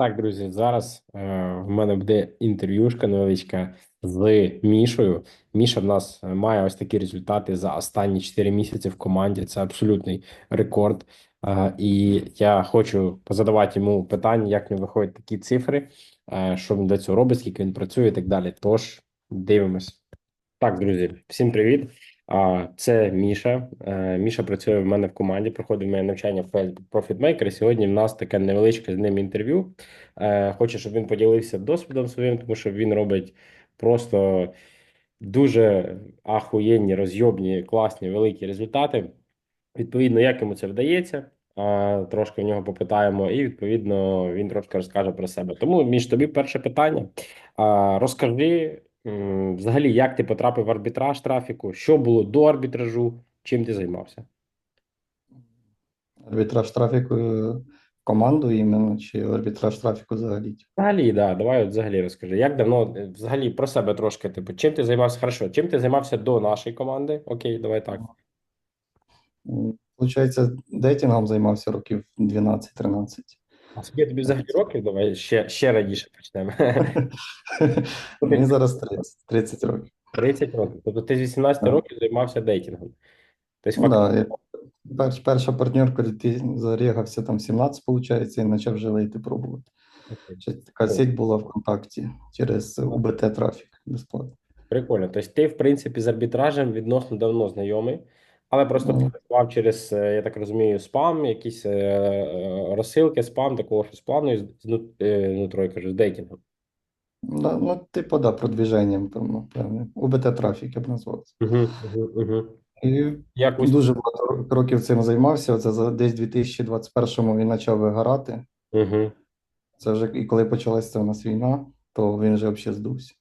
Так, друзі, зараз е, в мене буде інтерв'юшка невеличка з Мішою. Міша в нас е, має ось такі результати за останні 4 місяці в команді. Це абсолютний рекорд. Е, і я хочу позадавати йому питання, як в виходять такі цифри, е, що він для цього робить, скільки він працює і так далі. Тож дивимось. Так, друзі, всім привіт. А це Міша. Е, Міша працює в мене в команді, проходив моє навчання в Facebook Profit Maker. Сьогодні в нас таке невеличке з ним інтерв'ю. Е, Хочу, щоб він поділився досвідом своїм, тому що він робить просто дуже ахуєнні, розйобні, класні, великі результати. Відповідно, як йому це вдається, трошки в нього попитаємо, і відповідно він трошки розкаже про себе. Тому між тобі перше питання. Розкажи взагалі, як ти потрапив в арбітраж трафіку, що було до арбітражу, чим ти займався? Арбітраж трафіку е, команду іменно, чи арбітраж трафіку взагалі? Взагалі, да, давай от взагалі розкажи, як давно е, взагалі про себе трошки, типу, чим ти займався? Хорошо, чим ти займався до нашої команди? Окей, давай так. Получається, дейтингом займався років 12-13. А скільки тобі взагалі років? Давай ще, ще раніше почнемо. Мені зараз 30, 30 років. 30 років. Тобто ти з 18 Так. років займався дейтингом. Тобто, Ну, да, перш, перша партнерка ти зарігався там 17, виходить, і почав вже вийти пробувати. Ще Така сеть була ВКонтакті через УБТ трафік безплатно. прикольно. Тобто ти, в принципі, з арбітражем відносно давно знайомий, але просто Ну. працював через, е, я так розумію, спам, якісь е, е, розсилки, спам, такого щось плану з ну, нутро, я кажу, з дейтингом. Да, ну, типу, да, продвіженням, певно, певне. УБТ трафік, я б назвав це. Угу, угу, угу. І Як ось... Дуже багато років цим займався. Це за десь 2021-му він почав вигорати. Угу. Це вже і коли почалася у нас війна, то він вже взагалі здувся.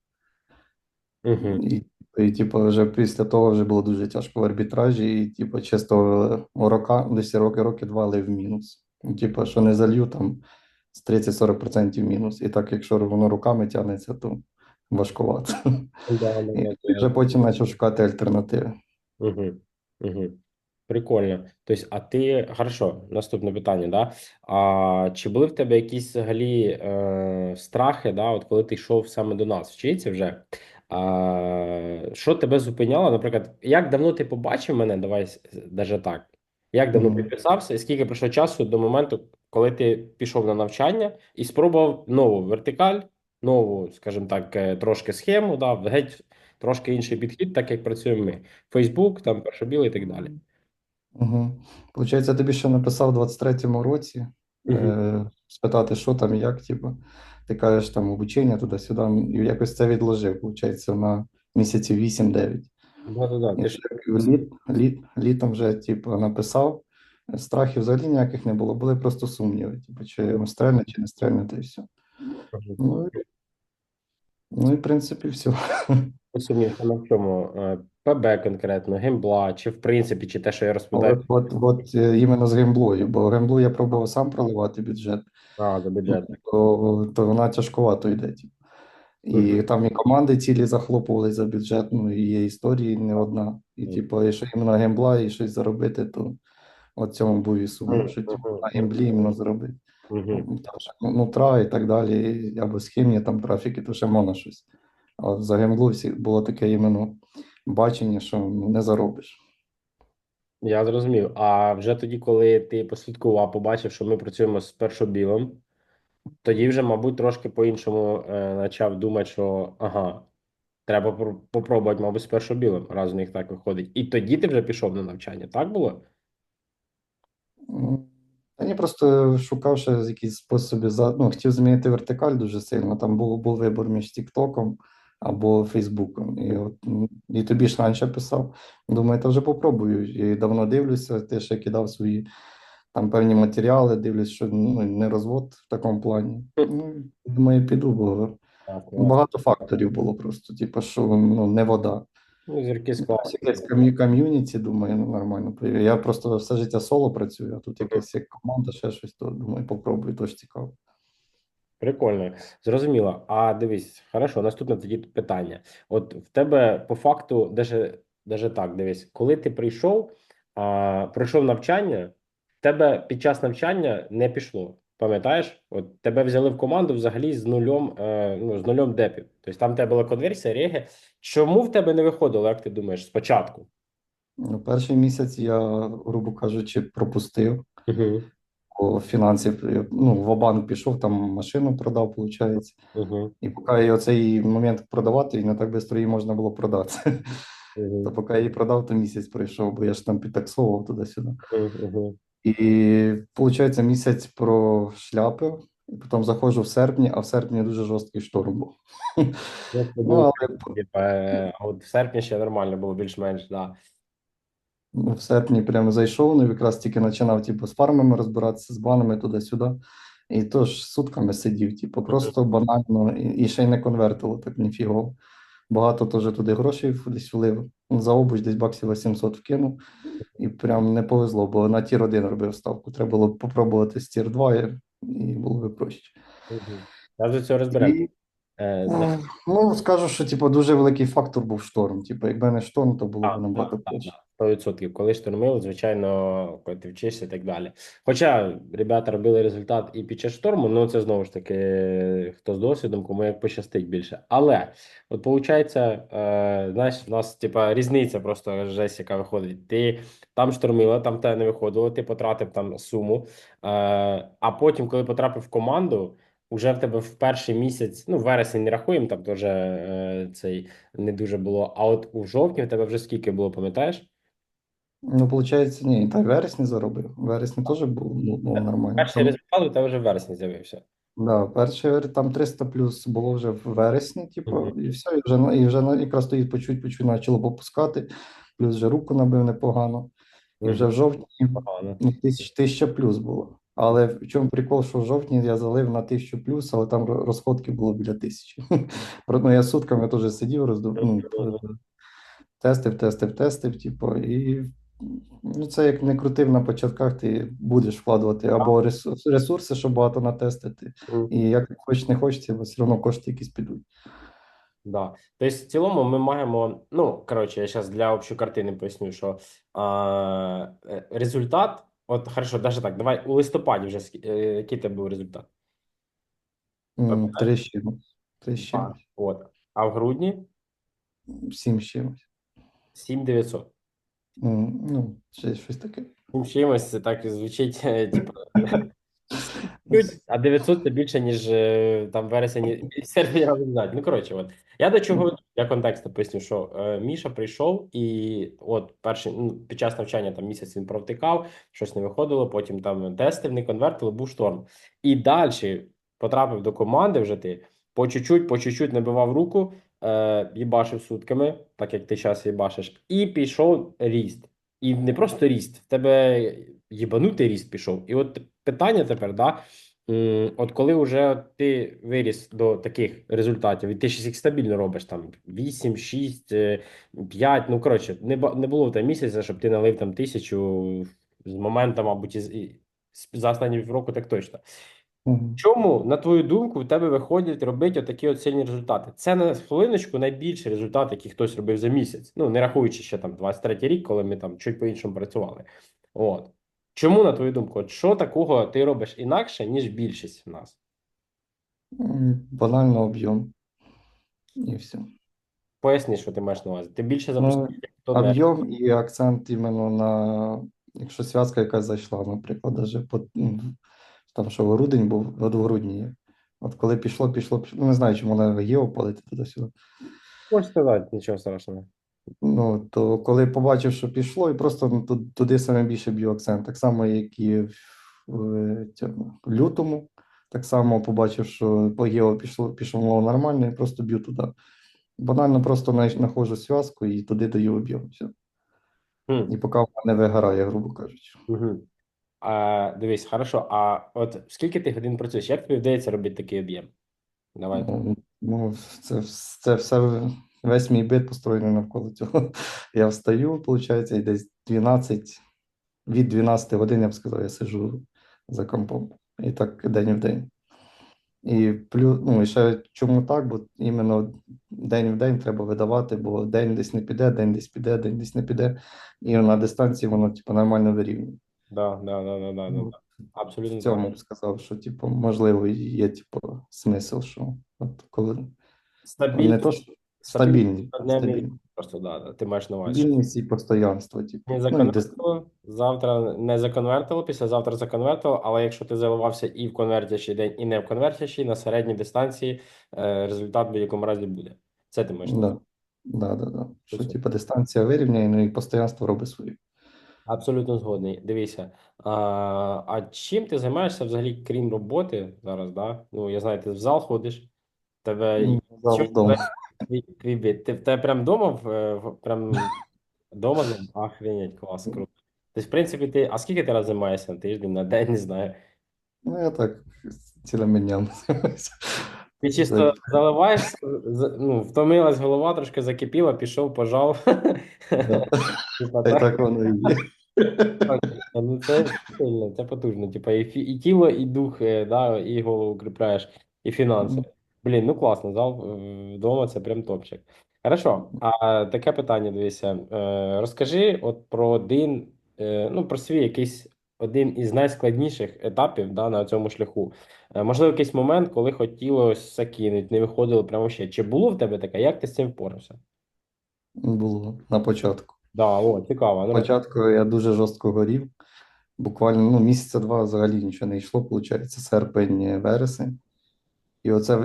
Угу. І, і типу, вже після того вже було дуже тяжко в арбітражі, і типу, чисто рока, десь роки, роки два в мінус. І, Типу, що не залью там з 30-40% мінус. І так, якщо воно руками тягнеться, то важкувато. Да, да, І да, вже потім почав шукати альтернативи. Угу. Угу. Прикольно. Тобто, а ти хорошо, наступне питання, да? А чи були в тебе якісь взагалі е, страхи, да, от коли ти йшов саме до нас вчитися вже? А, що тебе зупиняло? Наприклад, як давно ти побачив мене? Давай даже так. Як давно підписався, і скільки пройшло часу до моменту, коли ти пішов на навчання і спробував нову вертикаль, нову, скажімо так, е, трошки схему, да, геть трошки інший підхід, так як працюємо ми. Фейсбук, там першобілий і так далі. Угу. Получається, тобі ще написав у 23-му році, е, спитати, що там і як, типу. Ти кажеш там обучення туди-сюди, і якось це відложив, получається, на місяці 8-9. Да-да-да, І ти ж літ, літ, літом вже, типу, написав. Страхів взагалі ніяких не було, були просто сумніви, типу, чи стрельне, чи не стрельне, та й все. Ну, і- ну і в принципі все. сумнівся на чому? ПБ конкретно, геймбла, чи в принципі, чи те, що я От, розповідаю, от, от е, іменно з геймблою, бо геймблу я пробував сам проливати бюджет. А, за бюджет. то, то вона тяжковато йде. Типу. І Мгм. там і команди цілі захлопували за бюджет, ну і є історії не одна. І Мгм. типу, якщо іменно гембла і щось заробити, то от цьому був і сумнів, що типу, на гемблі іменно заробити. Ну, Там ще ну, нутра і так далі, або схемні там трафіки, то ще можна щось. А за гемблу всі було таке іменно бачення, що ну, не заробиш. Я зрозумів. А вже тоді, коли ти послідкував, побачив, що ми працюємо з першобілом, тоді вже, мабуть, трошки по-іншому е, почав думати, що ага, треба пор- попробувати, мабуть, з першобілим, раз у них так виходить. І тоді ти вже пішов на навчання, так було? М, просто шукав ще якісь способи за ну, хотів змінити вертикаль дуже сильно. Там був, був вибір між Тіктоком або Фейсбуком. І, от, і тобі ж раніше писав. Думаю, та вже попробую. І давно дивлюся, ти ще кидав свої там певні матеріали, дивлюсь, що ну, не розвод в такому плані. Ну, думаю, піду, бо багато факторів було просто, типу, що ну, не вода. Ну, зірки склали. Якесь ком'юніті, думаю, ну нормально. Я просто все життя соло працюю, а тут якась як команда, ще щось, то думаю, попробую, тож цікаво. Прикольно, зрозуміло. А дивись, хорошо, наступне тоді питання. От в тебе по факту, даже, даже так, дивись, коли ти прийшов, а, пройшов навчання, в тебе під час навчання не пішло. Пам'ятаєш? От тебе взяли в команду взагалі з нульом, е, ну, з нульом депів. Тобто там в тебе була конверсія, реги. Чому в тебе не виходило, як ти думаєш, спочатку? Ну, перший місяць я, грубо кажучи, пропустив Угу. По фінансів. Ну, в банк пішов, там машину продав, виходить. Угу. І поки оцей момент продавати, і не так швидко її можна було продати. То Угу. поки я її продав, то місяць пройшов, бо я ж там підтаксовував туди-сюди. Угу. І виходить, місяць прошляпив, і потім заходжу в серпні, а в серпні дуже жорсткий шторм був. Ну, але е, А от в серпні ще нормально було, більш-менш, да. В серпні прямо зайшов, ну якраз тільки починав типу, з фармами розбиратися, з банами туди-сюди. І тож сутками сидів, типу, просто банально, і, ще й не конвертило так ніфіго. Багато теж туди грошей десь влив. За обуч десь баксів 800 вкинув. І прям не повезло, бо на тір 1 робив ставку. Треба було попробувати з тір 2, і, було би проще. До цього розберемо. Ну, скажу, що типу, дуже великий фактор був шторм. Типу, якби не шторм, то було б набагато проще. Так. 100%. Коли штормило, звичайно, коли ти вчишся і так далі. Хоча ребята робили результат і під час шторму, ну це знову ж таки, хто з досвідом, кому як пощастить більше. Але, от виходить, е, знаєш, в нас типа різниця просто жесть, яка виходить. Ти там штормила, там тебе не виходило, ти потратив там суму. Е, а потім, коли потрапив в команду, уже в тебе в перший місяць, ну, вересень не рахуємо, там теж е, цей не дуже було. А от у жовтні в тебе вже скільки було, пам'ятаєш? Ну, виходить, ні, та й вересні заробив. Вересні теж був ну, ну, нормально. Перший Там, результат у тебе вже в вересні з'явився. да, перший там 300 плюс було вже в вересні, типу, Мгм. і все, і вже, на- і вже на- якраз тоді по чуть-чуть почало попускати, плюс вже руку набив непогано. І вже в жовтні Погано. ну, тисяч, тисяча плюс було. Але в чому прикол, що в жовтні я залив на тисячу плюс, але там ро- розходки було біля тисячі. Про- Ну, я сутками теж сидів, роздув, ну, тестив, тестив, тестив, типу, і ну, це як не крутив на початках, ти будеш вкладувати або ресурс- ресурси, щоб багато натестити. Мгм. І як хоч не хочеться, бо все одно кошти якісь підуть. Да. Тобто, в цілому ми маємо, ну, коротше, я зараз для общої картини поясню, що а, е, результат, от, хорошо, даже так, давай у листопаді вже, е, який тебе був результат? М, Три чимось, От. А в грудні сім з чимось. 7900. М, Ну, ще щось таке. Ну, чимось це так і звучить, е, типу, чуть, а 900 це більше, ніж е, там вересень і серпень разом взяти. Ну, коротше, от. Я до чого, веду? я контексту поясню, що е, Міша прийшов і от перший, ну, під час навчання там місяць він провтикав, щось не виходило, потім там тестив, не конвертили, був шторм. І далі потрапив до команди вже ти, по чуть-чуть, по чуть-чуть набивав руку, е, їбашив сутками, так як ти зараз їбашиш, і пішов ріст. І не просто ріст, в тебе їбанутий ріст пішов. І от питання тепер, да, от коли вже ти виріс до таких результатів, і ти ще їх стабільно робиш там 8, 6, 5, ну коротше, не, не було тебе місяця, щоб ти налив там тисячу з моменту, мабуть, із, і, за останні півроку, так точно. Мгм. Чому, на твою думку, в тебе виходять робити отакі от сильні результати? Це на хвилиночку найбільший результат, який хтось робив за місяць. Ну, не рахуючи ще там 23 рік, коли ми там чуть по-іншому працювали. От. Чому, на твою думку, от що такого ти робиш інакше, ніж більшість в нас? Банально об'єм. І все. Поясни, що ти маєш на увазі. Ти більше Ну, запускаєш, не. Об'єм і акцент іменно на, якщо зв'язка якась зайшла, наприклад, даже по, ну, там, що грудень був, от в грудні. От коли пішло, пішло, пішло, ну, не знаю, чому вона гео палити туди-сюди. Можеш сказати, нічого страшного. Ну, то коли побачив, що пішло, і просто ну, туди саме більше б'ю акцент. Так само, як і в, в в лютому. Так само побачив, що по гео пішло, пішло нормально, і просто б'ю туди. Банально просто знаходжу зв'язку і туди даю об'єм. Все. Хм. І поки вона не вигорає, грубо кажучи. Угу. А, дивись, хорошо. А от скільки ти годин працюєш? Як тобі вдається робити такий об'єм? Давай. Ну, ну, це, це все, весь мій бит построєний навколо цього. Я встаю, виходить, і десь 12, від 12 годин, я б сказав, я сиджу за компом. І так день в день. І плюс, ну, і ще чому так? Бо іменно день в день треба видавати, бо день десь не піде, день десь піде, день десь не піде. І на дистанції воно, типу, нормально вирівнює. Да, да, да, да, да, да. Ну, Абсолютно в цьому б сказав, що типу, можливо, є типу, смисл, що от коли Стабільність, не то, що стабільність, стабільність, просто да, да, ти маєш на увазі. стабільність і постоянство, типу. Не Ну, і дис- завтра не законвертило, післязавтра законвертило, але якщо ти заливався і в конвертящий день, і не в конвертящий, на середній дистанції е, результат в будь-якому разі буде. Це ти маєш. на увазі. Да. Да, да, да. Що, типу, дистанція вирівняє, ну і постоянство робить своє. Абсолютно згодний. Дивися. А, а чим ти займаєшся взагалі, крім роботи зараз, да? Ну, я знаю, ти в зал ходиш, тебе Зал чим вдома. твій- твій бит? Ти в тебе прям вдома в, в прям вдома? Охренеть, клас, круто. Тобто, в принципі, ти, а скільки ти раз займаєшся на тиждень, на день, не знаю. Ну, я так цілими днями займаюся. Ти чисто заливаєш, з- ну, втомилась голова, трошки закипіла, пішов, пожав. Да. Типа, Та й так? так воно і є. Ну, це сильно, це потужно. Типа, і, і тіло, і дух, е, да, і голову укріпляєш, і фінанси. Блін, ну класно, зал е, вдома це прям топчик. Хорошо, а таке питання, дивися. Е, розкажи от про один, ну, про свій якийсь один із найскладніших етапів да, на цьому шляху. Можливо, якийсь момент, коли хотілося закинути, не виходило прямо ще. Чи було в тебе таке? Як ти з цим впорався? Було на початку. Да, о, цікаво. Ну, Спочатку я дуже жорстко горів. Буквально ну, місяця два взагалі нічого не йшло, виходить, серпень, вересень. І оце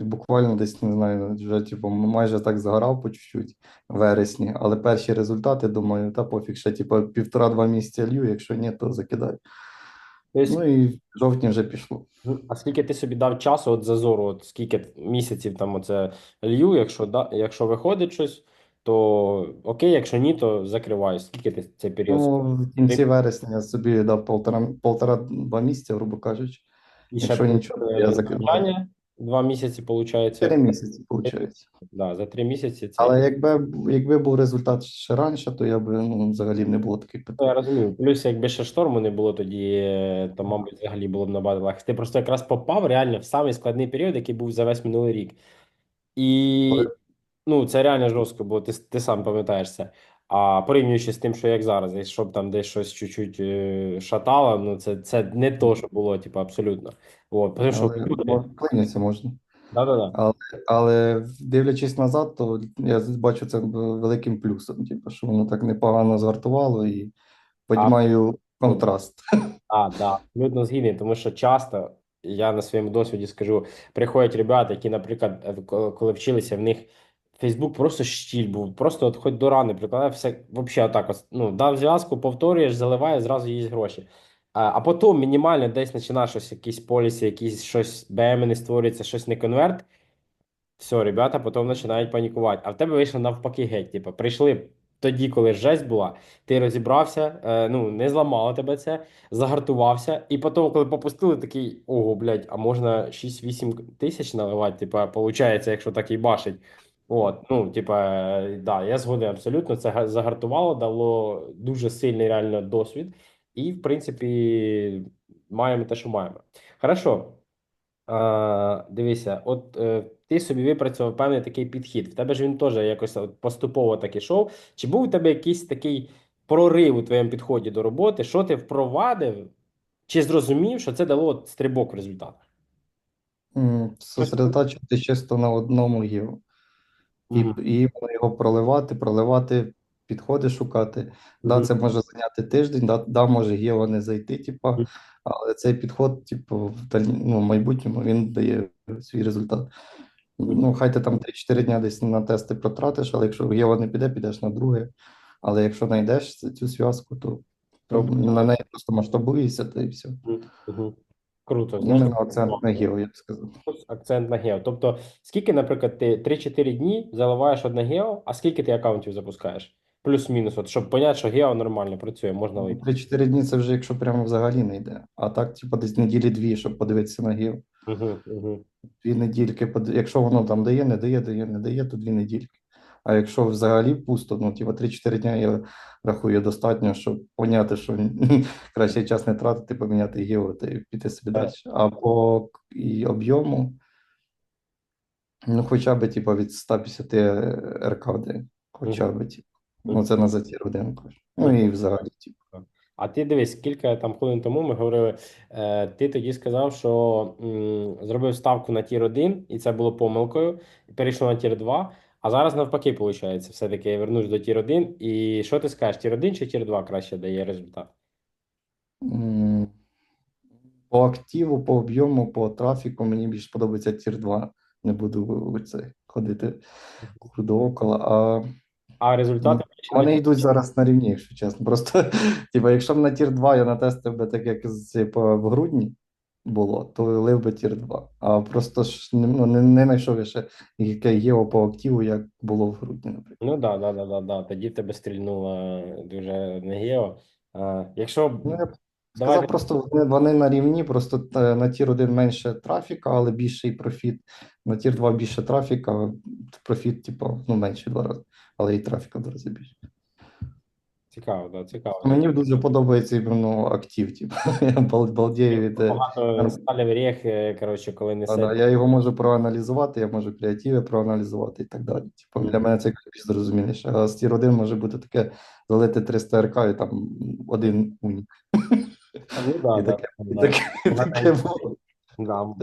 буквально десь не знаю, вже типу, майже так загорав по чуть-чуть в вересні, але перші результати, думаю, та пофіг, ще типу, півтора-два місяця лью, якщо ні, то закидаю. тобто, Ну і в жовтні вже пішло. А скільки ти собі дав часу от зазору, от скільки місяців там оце лью, якщо да, якщо виходить щось, то окей, якщо ні, то закриваю. Скільки ти цей період? Ну, в кінці вересня я собі дав полтора, полтора-два місяця, грубо кажучи. І якщо нічого, е, я закриваю. навчання, два місяці, виходить. Чотири місяці, виходить. Да, за три місяці це Але якби, якби був результат ще раніше, то я би ну, взагалі не було таких Ну, питань. я розумію. Плюс, якби ще шторму не було тоді, е, то, мабуть, взагалі було б набагато легше. Ти просто якраз попав реально в самий складний період, який був за весь минулий рік. І ну, це реально жорстко, бо ти, ти сам пам'ятаєш це. А порівнюючи з тим, що як зараз, якщо б там десь щось чуть-чуть е, шатало, ну це, це не то, що було, типу, абсолютно. От, тому що Але ну, можна. да-да-да. Але, але дивлячись назад, то я бачу це великим плюсом. Типу, що воно так непогано згартувало і піднімаю контраст. А, да, абсолютно згідний, тому що часто я на своєму досвіді скажу, приходять ребята, які, наприклад, е, коли вчилися, в них Фейсбук просто щіль був, просто от хоч до рани прикладав, все взагалі отак, ось, ну, дав зв'язку, повторюєш, заливаєш, зразу їсть гроші. А, а потім мінімально десь починаєш щось, якісь полісі, якісь щось БМ не створюється, щось не конверт. Все, ребята потім починають панікувати. А в тебе вийшло навпаки геть. Типу, прийшли тоді, коли жесть була, ти розібрався, е, ну не зламало тебе це, загартувався, і потім, коли попустили, такий ого, блядь, а можна 6-8 тисяч наливати, типа, виходить, якщо так і башить. От, ну, типа, е, да, я згоден абсолютно. Це га- загартувало, дало дуже сильний реально досвід, і, в принципі, маємо те, що маємо. Хорошо. А, дивися, от е, ти собі випрацював певний такий підхід. В тебе ж він теж якось от поступово так ішов. Чи був у тебе якийсь такий прорив у твоєму підході до роботи? Що ти впровадив? Чи зрозумів, що це дало от стрибок в результатах? М, Сосредотачуватися чисто на одному гео. І, Мгм. і його проливати, проливати, підходи шукати. Да, Мгм. це може зайняти тиждень, да, да, може гео не зайти, типа, Мгм. але цей підход, типу, в далі- ну, в майбутньому він дає свій результат. Ну, хай ти там 3-4 дня десь на тести протратиш, але якщо гео не піде, підеш на друге. Але якщо знайдеш цю зв'язку, то, то То- на неї просто масштабуєшся, та і все. Мгм. Мгм. Круто. Знаєш, Іменно акцент на гео, я б сказав. Акцент на гео. Тобто, скільки, наприклад, ти 3-4 дні заливаєш одне гео, а скільки ти аккаунтів запускаєш? Плюс-мінус, от, щоб поняти, що гео нормально працює, можна вийти. 3-4 дні це вже якщо прямо взагалі не йде. А так, типу, десь неділі дві, щоб подивитися на гео. Угу, угу. Дві недільки, якщо воно там дає, не дає, дає, не дає, то дві недільки. А якщо взагалі пусто, ну типу 3-4 дня я рахую достатньо, щоб поняти, що краще час не тратити, поміняти гео та піти собі далі. А по і об'єму, ну хоча б типу, від 150 РК в день. Хоча б, типу. Ну, це на затір один кажу. Ну і взагалі, типу. А ти дивись, кілька там хвилин тому ми говорили. Е, ти тоді сказав, що м, зробив ставку на тір 1, і це було помилкою, перейшов на тір 2. А зараз навпаки, виходить, все-таки я вернусь до тір 1. І що ти скажеш, тір 1 чи тір 2 краще дає результат? По активу, по об'єму, по трафіку мені більш подобається тір 2. Не буду це ходити около. А А результати більше на вони йдуть зараз на рівні, якщо чесно. Просто, типу, якщо б на тір 2 я натестив би так, як з- типу, в грудні було, то лив би тір 2. А просто ж не- ну, не, не знайшов я ще яке є по активу, як було в грудні, наприклад. Ну да, да, да, да, да. Тоді тебе стрільнуло дуже негео. А, якщо Ну, я б давай сказав, просто вони, вони на рівні, просто е, на тір 1 менше трафіка, але більший профіт. На тір 2 більше трафіка, профіт, типу, ну, менше два рази, але і трафіка в два рази більше. Цікаво, да, цікаво. Мені дуже подобається іменно актив, типу. Я балдею від. е, Багато сталі в е, коротше, коли Да, да, я його можу проаналізувати, я можу креативи проаналізувати і так далі. Типу, для мене це більш зрозуміліше. А з тір 1 може бути таке залити 300 РК і там один унік. Ну да, І да, таке, і таке, і таке було. Да.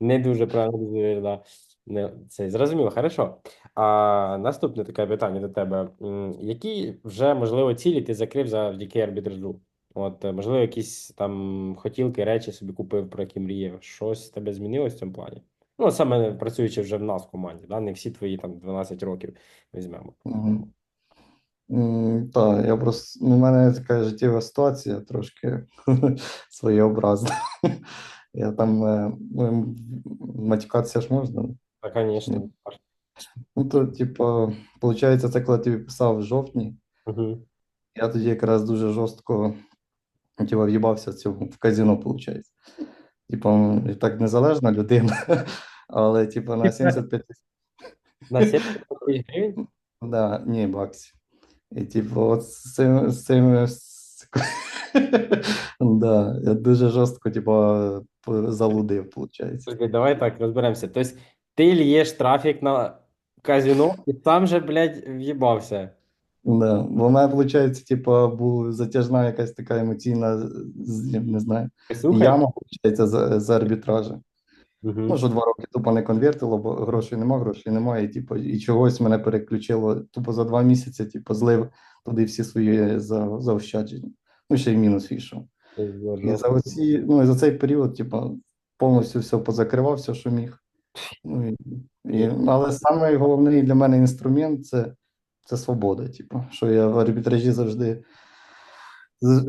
Не дуже проаналізуєш, да. Не, це зрозуміло, хорошо. А наступне таке питання до тебе. Які вже, можливо, цілі ти закрив завдяки арбітражу? От, можливо, якісь там хотілки, речі собі купив, про які мріяв. Щось тебе змінилось в цьому плані? Ну, саме працюючи вже в нас в команді, да? Не всі твої там 12 років візьмемо. М, Так, я просто ну, у мене така життєва ситуація трошки своєобразна. Я там е, ну, матюкатися ж можна. Та, звісно. Ну, то, типу, виходить, це коли ти писав в жовтні, Угу. я тоді якраз дуже жорстко типу, в'їбався в цьому в казино, виходить. Типу, я так незалежна людина, але типу, на 75 тисяч. На 70 тисяч гривень? Да, ні, баксів. І типу, от з цим, з цим з- да, я дуже жорстко, типу, залудив, виходить. Давай так розберемося. Тобто ти льєш трафік на казино і сам же, блядь, в'їбався. Да. Бо в мене, виходить, типу, була затяжна якась така емоційна, з- я не знаю, Слухай. яма, виходить, за, за арбітража. Мгм. Ну, що два роки тупо не конвертило, бо грошей нема, грошей немає, і, типу, і чогось мене переключило. Тупо за два місяці, типу, злив туди всі свої за, заощадження. Ну, ще й мінус вийшов. І за оці, ну, і за цей період, типу, повністю все позакривав, все, що міг. Ну, і, але саме головний для мене інструмент це, це свобода. Типу, що я в арбітражі завжди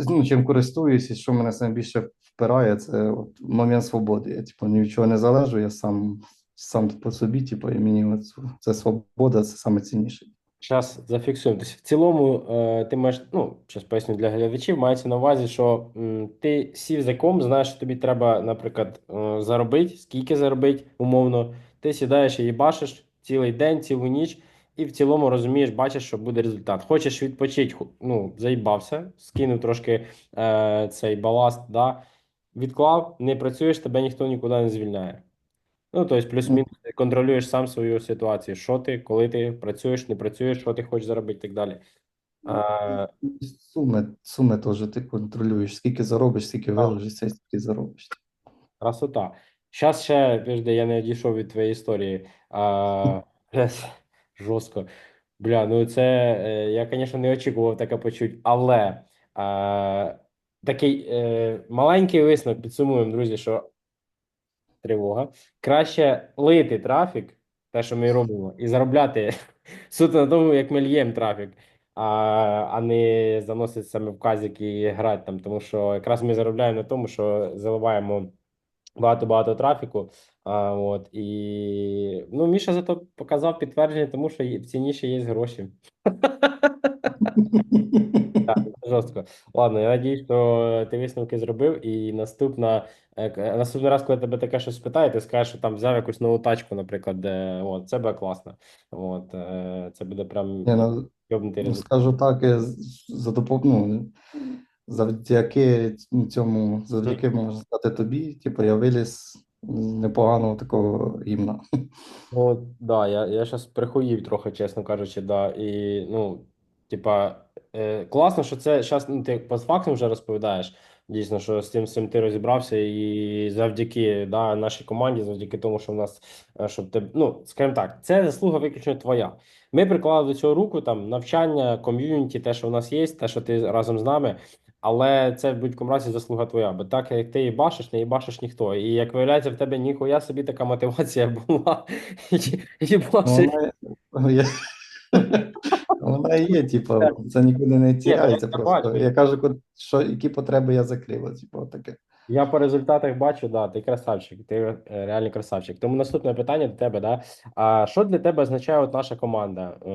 ну, чим користуюсь, і що мене найбільше впирає, це от момент свободи. Я типу, ні від чого не залежу, я сам, сам по собі, типу, і мені от, це свобода, це саме цінніше. Зараз зафіксуємо. Тобто, в цілому, е, ти маєш, ну, зараз поясню для глядачів, мається на увазі, що ти сів за ком, знаєш, що тобі треба, наприклад, е, заробити, скільки заробити, умовно. Ти сідаєш і їбашиш цілий день, цілу ніч, і в цілому розумієш, бачиш, що буде результат. Хочеш відпочити, ну, заїбався, скинув трошки е, цей баласт, да, відклав, не працюєш, тебе ніхто нікуди не звільняє. Ну, тобто, плюс-мінус, ти контролюєш сам свою ситуацію. Що ти, коли ти працюєш, не працюєш, що ти хочеш заробити і так далі. А, Суми, суми теж ти контролюєш, скільки заробиш, скільки виложишся, скільки заробиш. красота. Зараз ще, підожди, я не одійшов від твоєї історії. А, блядь, жорстко. Бля, ну це, е, я, звісно, не очікував таке почути, але а, такий е, маленький висновок підсумуємо, друзі, що тривога. Краще лити трафік, те, що ми робимо, і заробляти суто на тому, як ми льємо трафік, а, а не заносити саме в казик і грати там. Тому що якраз ми заробляємо на тому, що заливаємо багато-багато трафіку. А, от, і ну, Міша зато показав підтвердження, тому що в ціні ще є гроші. Жорстко. Ладно, я надіюсь, що ти висновки зробив, і наступна, е, наступний раз, коли тебе таке щось питає, ти скажеш, що там взяв якусь нову тачку, наприклад, де, от, це буде класно. От, е, це буде прям Ні, ну, йобнутий Ну, результат. скажу так, е, з- за допом... ну, завдяки цьому, завдяки можна сказати тобі, типу, я виліз з непоганого такого гімна. Ну, да, я, я зараз прихуїв трохи, чесно кажучи, да, і, ну, Типа, е, класно, що це зараз ну, ти постфактум вже розповідаєш. Дійсно, що з цим, цим ти розібрався, і завдяки да, нашій команді, завдяки тому, що в нас, е, щоб ти, ну, скажімо так, це заслуга виключно твоя. Ми приклали до цього руку, там, навчання, ком'юніті, те, що в нас є, те, що ти разом з нами, але це в будь-якому разі заслуга твоя. Бо так, як ти їбашиш, не їбашиш ніхто. І як виявляється, в тебе ніхуя собі така мотивація була. Їбашиш. Вона є, типу, це нікуди не тіряється я просто. бачу. Я кажу, що які потреби я закрив, типу, таке. Я по результатах бачу, да, ти красавчик, ти е, реальний красавчик. Тому наступне питання до тебе, да. А що для тебе означає от наша команда? Е,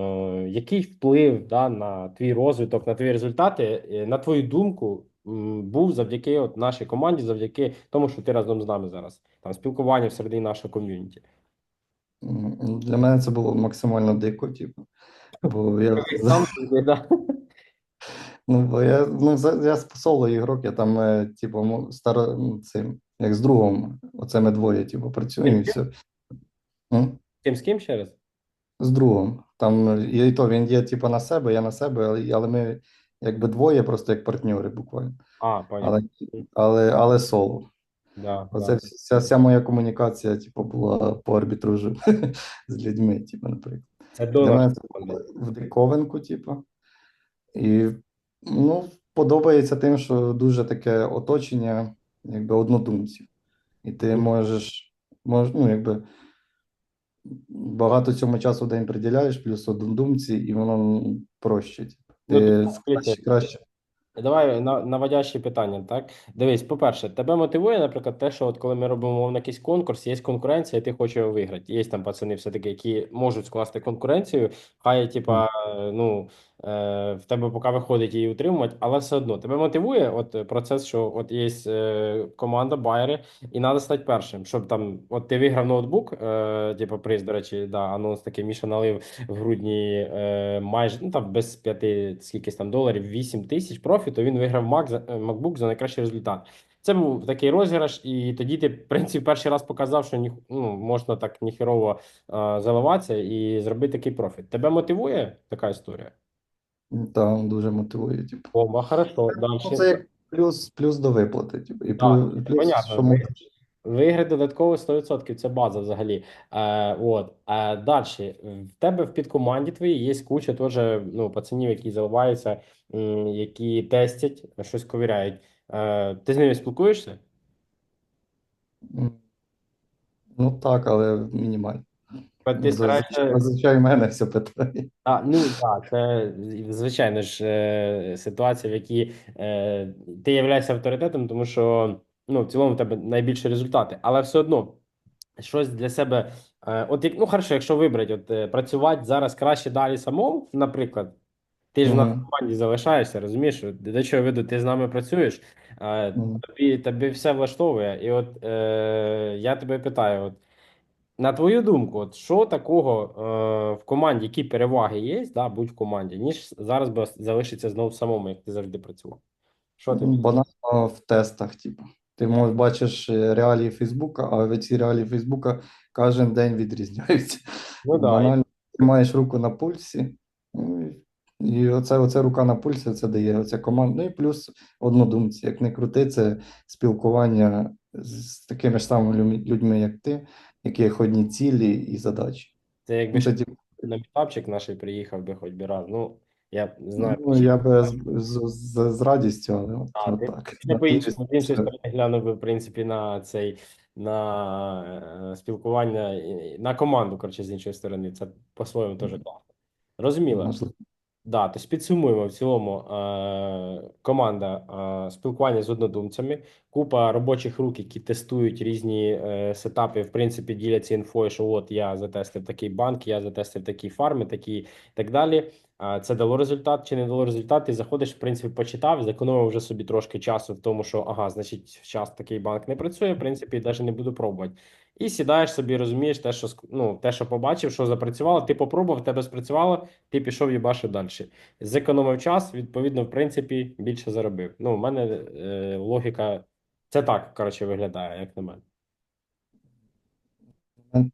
який вплив да, на твій розвиток, на твої результати, е, на твою думку, м, був завдяки от нашій команді, завдяки тому, що ти разом з нами зараз? Там спілкування всередині нашого ком'юніті. М, Для мене це було максимально дико, типу. Бо я, Сам собі, да. ну, бо я, ну, за- я соло ігрок, я там, е, типу, мо- старо, ну, цим, як з другом, оце ми двоє, типу, працюємо і все. М? Ким з ким ще раз? З другом. Там і то він є, типу, на себе, я на себе, але, але ми якби двоє, просто як партнери буквально. А, понял. Але, але, але соло. Да, Оце да. вся, вся моя комунікація, типу, була по арбітражу з людьми, типу, наприклад. Це Для до мене нашої це команди. було в диковинку, типу. І ну, подобається тим, що дуже таке оточення, якби однодумців. І ти можеш, мож, ну, якби багато цьому часу в день приділяєш, плюс однодумці, і воно ну, проще. Типу. Ну, Ти ну, краще, краще. Давай на, наводящі питання, так? Дивись, по-перше, тебе мотивує, наприклад, те, що от коли ми робимо мовно якийсь конкурс, є конкуренція, і ти хочеш його виграти. Є там пацани, все-таки, які можуть скласти конкуренцію, хай, типа, ну, в тебе поки виходить її утримувати, але все одно тебе мотивує от е, процес, що от є е, команда, байери, і треба стати першим, щоб там, от ти виграв ноутбук, е, типу, приз, до речі, да, анонс такий Міша налив в грудні е, майже ну там без п'яти скількись там доларів, 8 тисяч профіту. Він виграв Mac е, MacBook за найкращий результат. Це був такий розіграш, і тоді ти, в принципі, перший раз показав, що ні, ну, можна так ніхерово е, заливатися і зробити такий профіт. Тебе мотивує така історія? Та, дуже мотивує. Типу. О, хорошо, Ну, далі. це як плюс, плюс до виплати. Типу. І Так, плюс, плюс понятно. що можеш. Виграти додатково 100%, це база взагалі. Е, от. Е, далі. В тебе в підкоманді твоїй є куча теж ну, пацанів, які заливаються, м, які тестять, щось ковіряють. Е, ти з ними спілкуєшся? М. Ну так, але мінімально. Ти Зазвичай, стараєшся зазвичай мене все питає. А, ну так, це звичайно ж е, ситуація, в якій е, ти являєшся авторитетом, тому що ну, в цілому в тебе найбільші результати, але все одно щось для себе. Е, от як ну хорошо, якщо вибрати, от е, працювати зараз краще далі самому, наприклад, ти ж нас в Мгм. команді залишаєшся, розумієш? От До чого я веду, ти з нами працюєш, е, тобі, тобі все влаштовує. І от е, я тебе питаю: от на твою думку, от що такого е, в команді, які переваги є, да, будь в команді, ніж зараз би залишиться знову самому, як ти завжди працював? Що ти? Ну, Банально в тестах, типу. Ти можеш бачиш е, реалії Фейсбука, а ці реалії Фейсбука кожен день відрізняються. Ну да, Банально ти маєш руку на пульсі, ну, і оце, оце рука на пульсі, це дає оця команда. Ну і плюс однодумці. Як не крути, це спілкування з такими ж самими людьми, як ти, яких одні цілі і задачі. це якби Ну, ще типу, на мітапчик наш приїхав би хоч би раз. Ну, я знаю. ну, я би з, з, з, з радістю, але от, А, от ти- так. Ще по іншому, з іншої сторони глянув би, в принципі, на цей на е, спілкування і- на команду, коротше, з іншої сторони. Це по-своєму теж класно. Розуміло. можливо. Да, тобто підсумуємо в цілому е, команда е, спілкування з однодумцями, купа робочих рук, які тестують різні е, сетапи, в принципі, діляться інфою, що от я затестив такий банк, я затестив такі фарми, такі і так далі. А це дало результат чи не дало результат? Ти заходиш, в принципі, почитав, зекономив вже собі трошки часу в тому, що ага, значить, час такий банк не працює, в принципі, навіть не буду пробувати. І сідаєш собі, розумієш те, що ну, те, що побачив, що запрацювало, ти попробував, тебе спрацювало, ти пішов їбашив далі. Зекономив час, відповідно, в принципі, більше заробив. Ну, у мене е, логіка це так, коротше, виглядає, як на мене.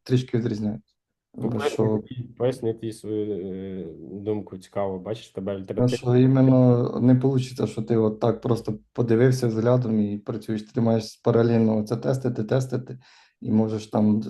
Трішки відрізняються. Ну, що, поясни твій свою е, думку цікаво. Бачиш, тебе ну, що іменно не вийде, що ти от так просто подивився взглядом і працюєш. Ти маєш паралельно це тестити, тестити, і можеш там,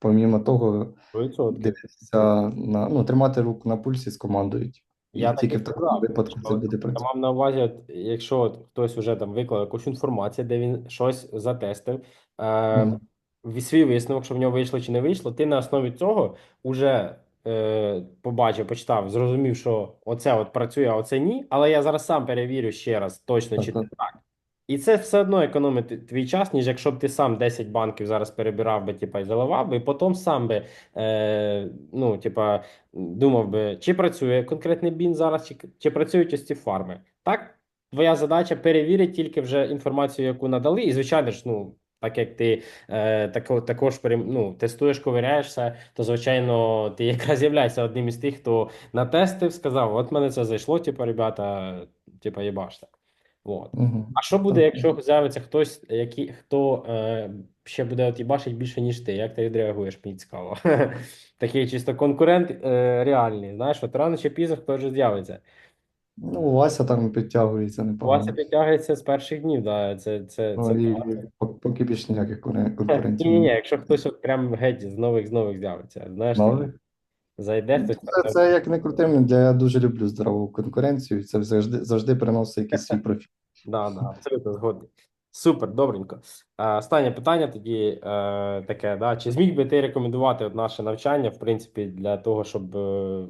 помімо того, 100%. дивитися на ну, тримати руку на пульсі з командою. І Я так тільки і в такому випадку це буде працювати. Я мав на увазі, якщо от хтось вже там виклав якусь інформацію, де він щось затестив, е, в- свій висновок, що в нього вийшло чи не вийшло, ти на основі цього вже е, побачив, почитав, зрозумів, що оце от працює, а оце ні. Але я зараз сам перевірю ще раз точно, чи Так, це так. І це все одно економить твій час, ніж якщо б ти сам 10 банків зараз перебирав би, типа, і заливав би, і потім сам би, е, ну, типа, думав би, чи працює конкретний бін зараз, чи, чи працюють ось ці фарми. Так, твоя задача перевірити тільки вже інформацію, яку надали, і звичайно ж, ну. Так як ти е, тако, також ну, тестуєш, ковиряєшся, то звичайно ти якраз з'являєшся одним із тих, хто натестив, сказав: от мене це зайшло, типу, ребята, типу, їбаште. Мгм. А що буде, якщо з'явиться хтось, який, хто е, ще буде от їбашить більше, ніж ти? Як ти відреагуєш? Мені цікаво. Такий чисто конкурент е, реальний. Знаєш, от рано чи пізно хтось же з'явиться. Ну, Вася там підтягується Вася підтягується з перших днів, да. Це, це, Ну, це... і, поки більш ніяких конкурентів. Ні, ні, якщо хтось от прям геть з нових з нових з'явиться. Знаєш, Нових? Зайде Ну, хтось. Це, це як не крутим, я дуже люблю здорову конкуренцію, це завжди, завжди приносить якийсь свій профіт. Да, да, абсолютно згодний. Супер, добренько. Останнє питання тоді е, таке, да, чи зміг би ти рекомендувати от наше навчання, в принципі, для того, щоб е,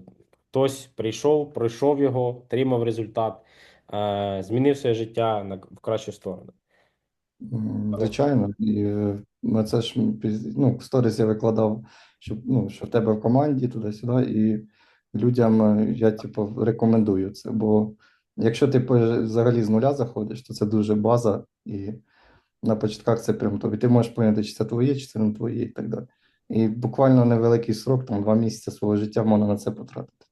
хтось прийшов, пройшов його, отримав результат, е, змінив своє життя на, в кращу сторону? Звичайно, і це ж ну, сторіс я викладав, що, ну, що в тебе в команді туди-сюди, і людям е, я типу, рекомендую це. Бо якщо ти взагалі з нуля заходиш, то це дуже база, і на початках це прям тобі. Ти можеш поняти, чи це твоє, чи це не твоє, і так далі. І буквально невеликий срок, там два місяці свого життя можна на це потратити.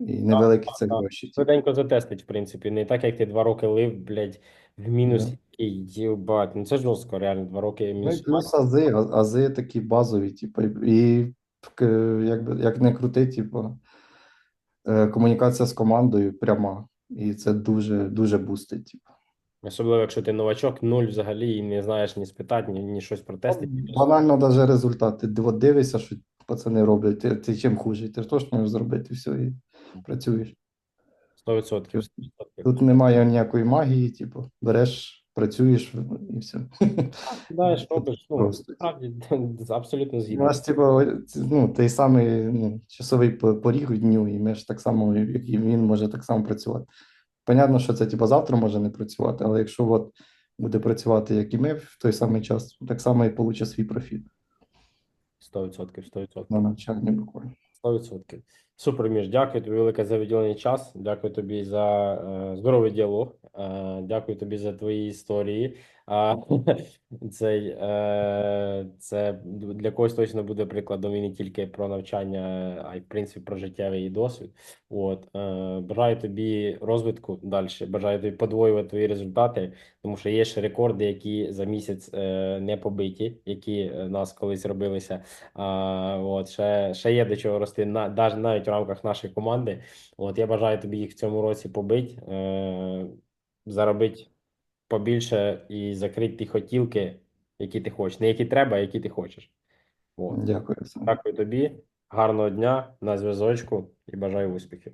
І невеликі це так. гроші. типу. Швиденько затестить, в принципі, не так, як ти два роки лив, блядь, в мінус, Да. І їбать. Ну це жорстко, реально, два роки Ну і плюс ази, а- ази такі базові, типу, і к- якби як не крути, типу, е, комунікація з командою пряма. І це дуже дуже бустить. Типу. Особливо, якщо ти новачок, нуль взагалі і не знаєш ні спитати, ні, ні щось протестити. Банально навіть результат. Ти от дивишся, що пацани роблять, ти, ти чим хуже, ти ж точно можеш зробити все, і працюєш. 100%. 100%. Тут немає ніякої магії, типу, береш, працюєш і все. Кидаєш, робиш, ну, справді, абсолютно У нас, типу, ну, той самий ну, часовий по- поріг дню, і ми ж так само, як і він може так само працювати. Понятно, що це типу, завтра може не працювати, але якщо от буде працювати, як і ми в той самий час, так само і получить свій профіт 100%, 100%. на навчанні буквально. 100%. Супер, Міш, дякую тобі велике за виділений час. Дякую тобі за е, здоровий діалог. Е, дякую тобі за твої історії. А, цей, е, це для когось точно буде прикладом і не тільки про навчання, а й в принципі про життєвий досвід. От, е, бажаю тобі розвитку далі. Бажаю тобі подвоювати твої результати, тому що є ще рекорди, які за місяць е, не побиті, які нас колись робилися. От, ще, ще є до чого рости на, навіть, навіть в рамках нашої команди. От, я бажаю тобі їх в цьому році побити, заробити побільше і закрити ті хотілки, які ти хочеш. Не які треба, а які ти хочеш. От. Дякую. Дякую тобі, гарного дня, на зв'язочку і бажаю успіхів.